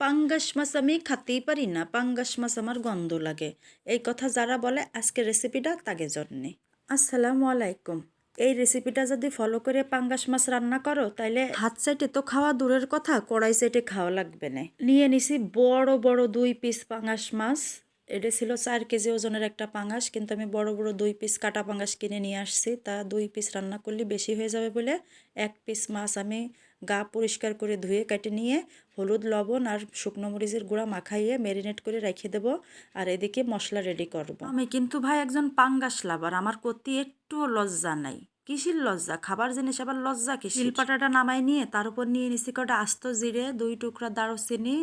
পাঙ্গাস মাছ আমি খাতেই পারি না পাঙ্গাস মাছ আমার গন্ধ লাগে। এই কথা যারা বলে আজকের রেসিপিটা তাকে জন্যে। আসসালামু আলাইকুম। এই রেসিপিটা যদি ফলো করে পাঙ্গাস মাছ রান্না করো, তাইলে হাত সাইটে তো খাওয়া দূরের কথা, কড়াই সাইটে খাওয়া লাগবে না। নিয়ে নিছি বড় বড় দুই পিস পাঙ্গাস মাছ এটা ছিল চার কেজি ওজনের একটা পাঙ্গাস কিন্তু আমি বড় বড় দুই পিস কাটা পাঙ্গাস কিনে নিয়ে আসছি। তা দুই পিস রান্না করলে বেশি হয়ে যাবে বলে এক পিস মাছ আমি গা পরিষ্কার করে ধুয়ে কেটে নিয়ে হলুদ লবণ আর শুকনো মরিচের গুঁড়া মাখাইয়ে ম্যারিনেট করে রেখে দেবো আর এদিকে মশলা রেডি করব। আমি কিন্তু ভাই একজন পাঙ্গাস লাভার আমার করতে একটুও লজ্জা নাই। কিসির লজ্জা? খাবার জিনিস আবার লজ্জা কি শিলপাটাটা নামাই নিয়ে তার উপর নিয়ে নিছি কটা আস্ত জিরে দুই টুকরা দারুচিনি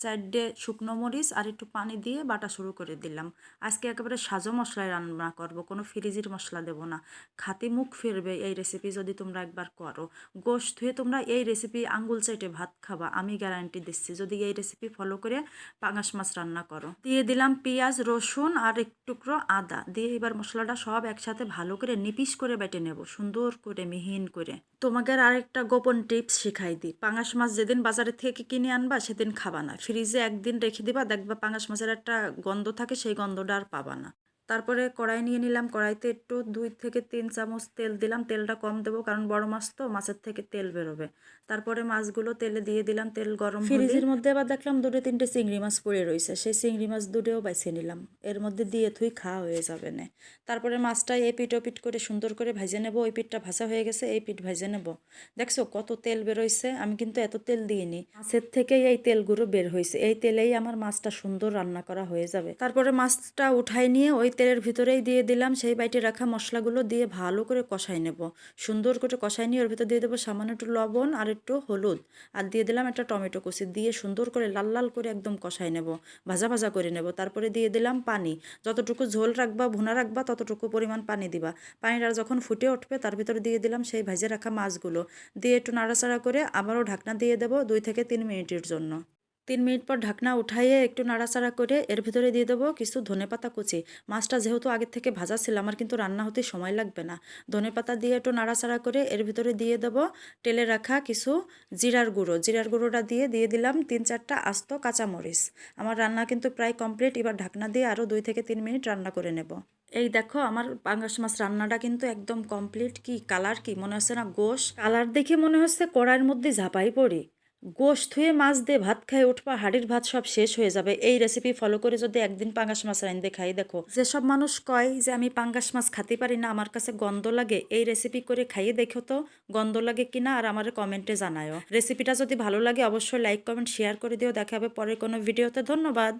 চারটে শুকনো মরিচ আর একটু পানি দিয়ে বাটা শুরু করে দিলাম। আজকে একেবারে সাজো মশলায় রান্না করব, কোনো ফ্রিজির মশলা দেব না। খাতে মুখ ফিরবে এই রেসিপি যদি তোমরা একবার করো। গোশ ধুয়ে তোমরা এই রেসিপি আঙ্গুল চাইটে ভাত খাবা, আমি গ্যারান্টি দিচ্ছি। যদি এই রেসিপি ফলো করে পাঙাশ মাছ রান্না করো। দিয়ে দিলাম পেঁয়াজ, রসুন আর এক টুকরো আদা। দিয়ে এবার মশলাটা সব একসাথে ভালো করে নিপিস করে বেটে নেব, সুন্দর করে, মিহিন করে। তোমাকে আর একটা গোপন টিপস শিখাই দিই। পাঙাশ মাছ যেদিন বাজারে থেকে কিনে আনবা, সেদিন খাবা না। ফ্রিজে একদিন রেখে দিবা, দেখবা পাঙাশ মাছের একটা গন্ধ থাকে, সেই গন্ধটা আর পাবা না। তারপরে কড়াই নিয়ে নিলাম। কড়াইতে একটু দুই থেকে তিন চামচ তেল দিলাম। তেলটা কম দেবো কারণ বড় মাছ তো, মাছের থেকে তেল বেরোবে। তারপরে মাছগুলো তেলে দিয়ে দিলাম, তেল গরম ফ্রিজের মধ্যে আবার দেখলাম দুটো তিনটে চিংড়ি মাছ পড়ে রয়েছে সেই চিংড়ি মাছ দুটোও বাইছে নিলাম। এর মধ্যে দিয়ে থুই খাওয়া হয়ে যাবে না। তারপরে মাছটা এই পিঠ ও পিঠ করে সুন্দর করে ভেজে নেব। ওই পিঠটা ভাজা হয়ে গেছে, এই পিঠ ভেজে নেব। দেখছ কত তেল বেরোইছে? আমি কিন্তু এত তেল দিইনি। মাছের থেকেই এই তেলগুলো বের হয়েছে এই তেলেই আমার মাছটা সুন্দর রান্না করা হয়ে যাবে। তারপরে মাছটা উঠাই নিয়ে ওই তেলের ভিতরেই দিয়ে দিলাম, সেই বাইটে রাখা মশলাগুলো দিয়ে ভালো করে কষাই নেব। সুন্দর করে কষাই নিয়ে ওর ভিতর দিয়ে দেবো সামান্য একটু লবণ আর একটু হলুদ। আর দিয়ে দিলাম একটা টমেটো কুচি, দিয়ে সুন্দর করে লাল লাল করে একদম কষাই নেব, ভাজা ভাজা করে নেব। তারপরে দিয়ে দিলাম পানি। যতটুকু ঝোল রাখবা, ভুনা রাখবা, ততটুকু পরিমাণ পানি দিবা। পানিটা যখন ফুটে উঠবে, তার ভিতরে দিয়ে দিলাম সেই ভেজে রাখা মাছগুলো। দিয়ে একটু নাড়াচাড়া করে আবারও ঢাকনা দিয়ে দেবো দুই থেকে তিন মিনিটের জন্য। তিন মিনিট পর ঢাকনা উঠাইয়ে একটু নাড়াচাড়া করে এর ভিতরে দিয়ে দেবো কিছু ধনে পাতা কুচি। মাছটা যেহেতু আগের থেকে ভাজা ছিল, আমার কিন্তু রান্না হতে সময় লাগবে না। ধনে পাতা দিয়ে একটু নাড়াচাড়া করে এর ভিতরে দিয়ে দেবো তেলে রাখা কিছু জিরার গুঁড়ো। জিরার গুঁড়োটা দিয়ে দিয়ে দিলাম তিন চারটা আস্ত কাঁচামরিচ। আমার রান্না কিন্তু প্রায় কমপ্লিট। এবার ঢাকনা দিয়ে আরও দুই থেকে তিন মিনিট রান্না করে নেব। এই দেখো, আমার পাঙ্গাস মাছ রান্নাটা কিন্তু একদম কমপ্লিট। কি কালার, কি মনে হচ্ছে না গোশ? কালার দেখে মনে হচ্ছে কড়াইয়ের মধ্যে ঝাঁপাই পড়ি। গোশ ধুয়ে মাছ দিয়ে ভাত খায় উঠবা হাড়ির ভাত সব শেষ হয়ে যাবে। এই রেসিপি ফলো করে যদি একদিন পাঙ্গাস মাছ রাইন্দে খাই, দেখো। যেসব মানুষ কয় যে, আমি পাঙ্গাস মাছ খাতে পারি না, আমার কাছে গন্ধ লাগে, এই রেসিপি করে খাইয়ে দেখো তো, গন্ধ লাগে কিনা আর আমার কমেন্টে জানায়ও রেসিপিটা যদি ভালো লাগে, অবশ্যই লাইক কমেন্ট শেয়ার করে দিও। দেখা হবে পরের কোনো ভিডিওতে ধন্যবাদ।